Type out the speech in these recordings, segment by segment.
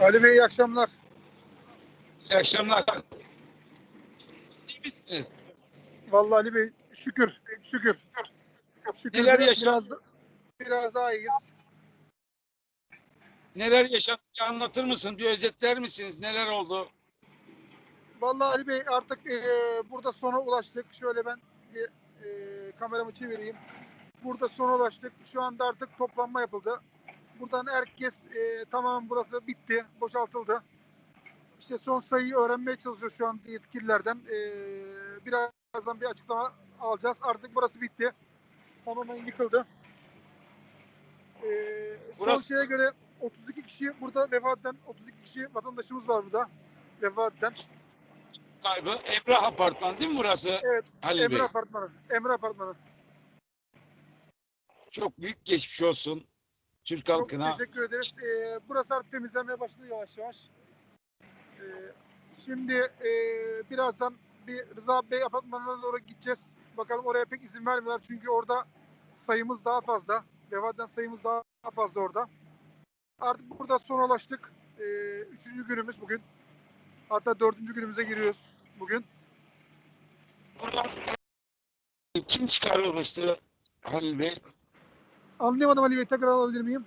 Ali Bey iyi akşamlar. İyi akşamlar. İyi misiniz? Vallahi Ali Bey şükür, şükür. Şükür Neler biraz, yaşadın? biraz daha iyiyiz. Neler yaşadık anlatır mısın? Bir özetler misiniz? Neler oldu? Vallahi Ali Bey artık e, burada sona ulaştık. Şöyle ben bir e, kameramı çevireyim. Burada sona ulaştık. Şu anda artık toplanma yapıldı. Buradan herkes e, tamamen burası bitti, boşaltıldı. İşte son sayıyı öğrenmeye çalışıyor şu an yetkililerden. E, birazdan bir açıklama alacağız. Artık burası bitti. Tamamen yıkıldı. E, son şeye göre 32 kişi burada vefat eden 32 kişi vatandaşımız var burada. Vefat eden. Kaybı Emrah Apartman değil mi burası? Evet, Halil Bey. Emre Apartmanı. Emre Apartmanı. Çok büyük geçmiş olsun Türk Çok halkına. teşekkür ederiz. Ee, burası artık temizlenmeye başladı yavaş yavaş. Ee, şimdi e, birazdan bir Rıza Bey apartmanına doğru gideceğiz. Bakalım oraya pek izin vermiyorlar çünkü orada sayımız daha fazla. Vefattan sayımız daha fazla orada. Artık burada son ulaştık. Ee, üçüncü günümüz bugün. Hatta dördüncü günümüze giriyoruz bugün. Buradan kim çıkarılmıştı Halil Bey? Anlayamadım Ali Bey tekrar alabilir miyim?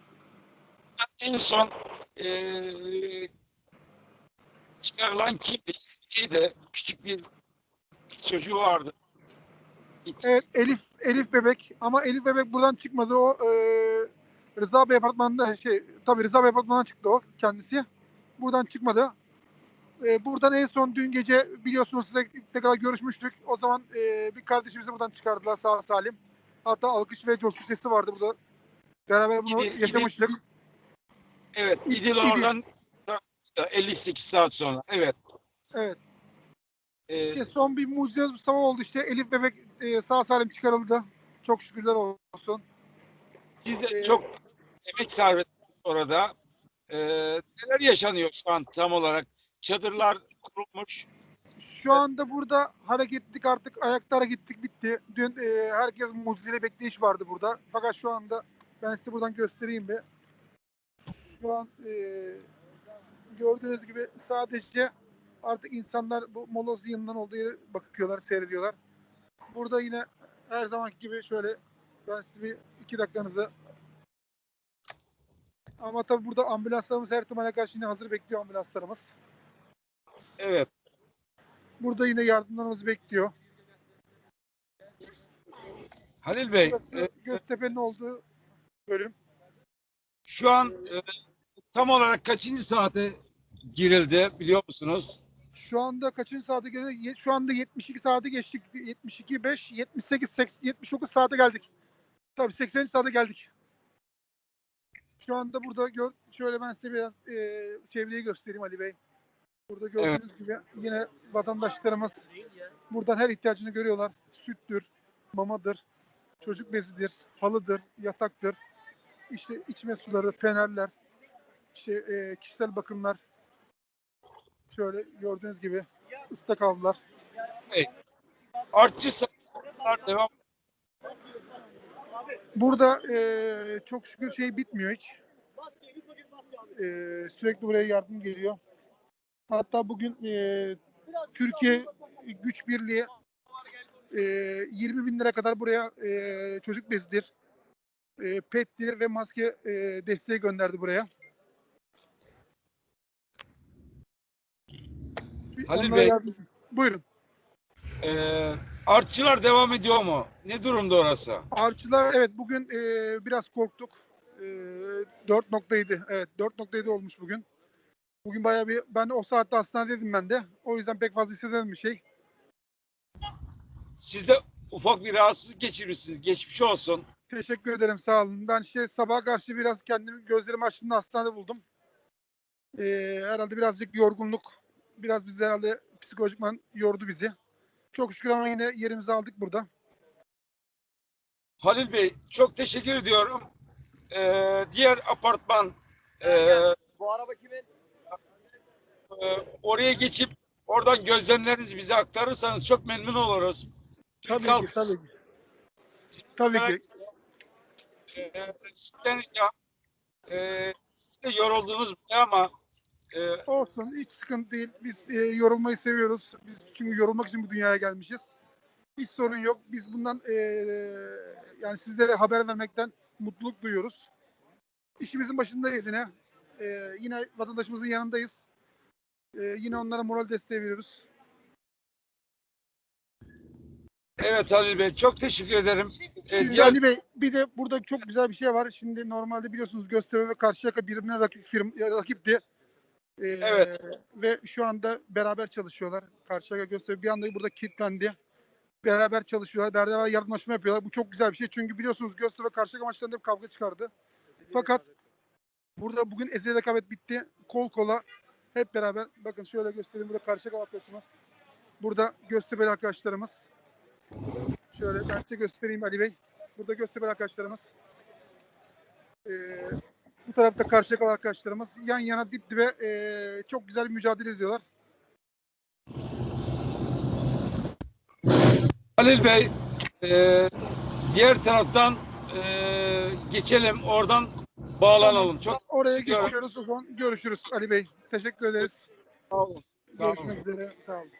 En son eee çıkarılan kimdi? İsmiydi. Küçük bir çocuğu vardı. Evet Elif Elif Bebek ama Elif Bebek buradan çıkmadı o e, Rıza Bey apartmanında şey tabii Rıza Bey apartmanından çıktı o kendisi. Buradan çıkmadı. E, buradan en son dün gece biliyorsunuz size tekrar görüşmüştük. O zaman e, bir kardeşimizi buradan çıkardılar sağ salim. Hatta alkış ve coşku sesi vardı burada. Beraber bunu İdil- yaşamıştık. Evet, İdil oradan 58 saat sonra. Evet. Evet. Ee, İşte son bir mucize sabah oldu işte. Elif Bebek e, sağ salim çıkarıldı. Çok şükürler olsun. siz de Ee, çok emek sarf ettiniz orada. Ee, neler yaşanıyor şu an tam olarak? Çadırlar kurulmuş. Şu anda burada hareketlik artık ayakta hareketlik bitti. Dün e, herkes mucizeli bekleyiş vardı burada. Fakat şu anda ben size buradan göstereyim bir. Şu an e, gördüğünüz gibi sadece artık insanlar bu moloz yanından olduğu yere bakıyorlar, seyrediyorlar. Burada yine her zamanki gibi şöyle ben size bir iki dakikanızı ama tabii burada ambulanslarımız her ihtimale karşı yine hazır bekliyor ambulanslarımız. Evet. Burada yine yardımlarımız bekliyor. Halil Bey, e, Burası Göztepe'nin olduğu bölüm. şu an e, tam olarak kaçıncı saate girildi biliyor musunuz? Şu anda kaçıncı saate geldik? Şu anda 72 saate geçtik. 72, 5, 78, 80, 79 saate geldik. Tabii 80. saate geldik. Şu anda burada gör, şöyle ben size biraz e, çevreyi göstereyim Ali Bey. Burada gördüğünüz gibi yine vatandaşlarımız buradan her ihtiyacını görüyorlar. Süttür, mamadır, çocuk bezidir, halıdır, yataktır, işte içme suları, fenerler, işte e, kişisel bakımlar, şöyle gördüğünüz gibi ıslak havlular. Artçı sayılar devam Burada eee, çok şükür şey bitmiyor hiç. Eee, sürekli buraya yardım geliyor. Hatta bugün eee, Türkiye Güç Birliği eee 20 bin lira kadar buraya eee, çocuk bezidir, eee, pettir ve maske eee, desteği gönderdi buraya. Halil Onlara Bey. yardım- Buyurun. e, artçılar devam ediyor mu? Ne durumda orası? Avcılar evet bugün e, biraz korktuk. E, 4.7 evet 4.7 olmuş bugün. Bugün bayağı bir ben o saatte hastanedeydim ben de. O yüzden pek fazla hissedemedim bir şey. Siz de ufak bir rahatsızlık geçirmişsiniz. Geçmiş olsun. Teşekkür ederim sağ olun. Ben işte sabaha karşı biraz kendimi gözlerimi açtığımda hastanede buldum. E, herhalde birazcık yorgunluk biraz bizi herhalde psikolojikman yordu bizi. Çok şükür ama yine yerimizi aldık burada. Halil Bey çok teşekkür ediyorum. E, diğer apartman e, Bu araba kimin? E, oraya geçip oradan gözlemlerinizi bize aktarırsanız çok memnun oluruz. Tabii ki halkı tabii ki. Tabii ki. e, sizden ricam, e, siz de yoruldunuz ama E, Olsun hiç sıkıntı değil. Biz e, yorulmayı seviyoruz. Biz çünkü yorulmak için bu dünyaya gelmişiz. Hiç sorun yok. Biz bundan e, yani sizlere haber vermekten mutluluk duyuyoruz. İşimizin başındayız yine. E, yine vatandaşımızın yanındayız. E, yine onlara moral desteği veriyoruz. evet Halil Bey çok teşekkür ederim. E, Şimdi diğer Ali Bey bir de burada çok güzel bir şey var. Şimdi normalde biliyorsunuz Göztepe ve Karşıyaka birbirine rakip firm, rakipti. Ee, Evet. Ve şu anda beraber çalışıyorlar. Karşıyaka Göztepe bir anda burada kilitlendi. Beraber çalışıyorlar. Beraber yardımlaşma yapıyorlar. Bu çok güzel bir şey. Çünkü biliyorsunuz Göztepe Karşıyaka maçlarında hep kavga çıkardı. Fakat burada bugün ezeli rekabet bitti. Kol kola hep beraber bakın şöyle göstereyim. Burada Karşıyaka arkadaşımız. Burada Göztepe'li arkadaşlarımız. Şöyle ben size göstereyim Ali Bey. Burada Göztepe'li arkadaşlarımız. Ee, bu tarafta Karşıyaka arkadaşlarımız. Yan yana dip dibe ee, çok güzel bir mücadele ediyorlar. Halil Bey e, diğer taraftan e, geçelim oradan bağlanalım. Çok Oraya geçiyoruz. Görüşürüz Ali Bey. Teşekkür ederiz. sağ olun. Sağ olun. Görüşmek üzere. Sağ olun.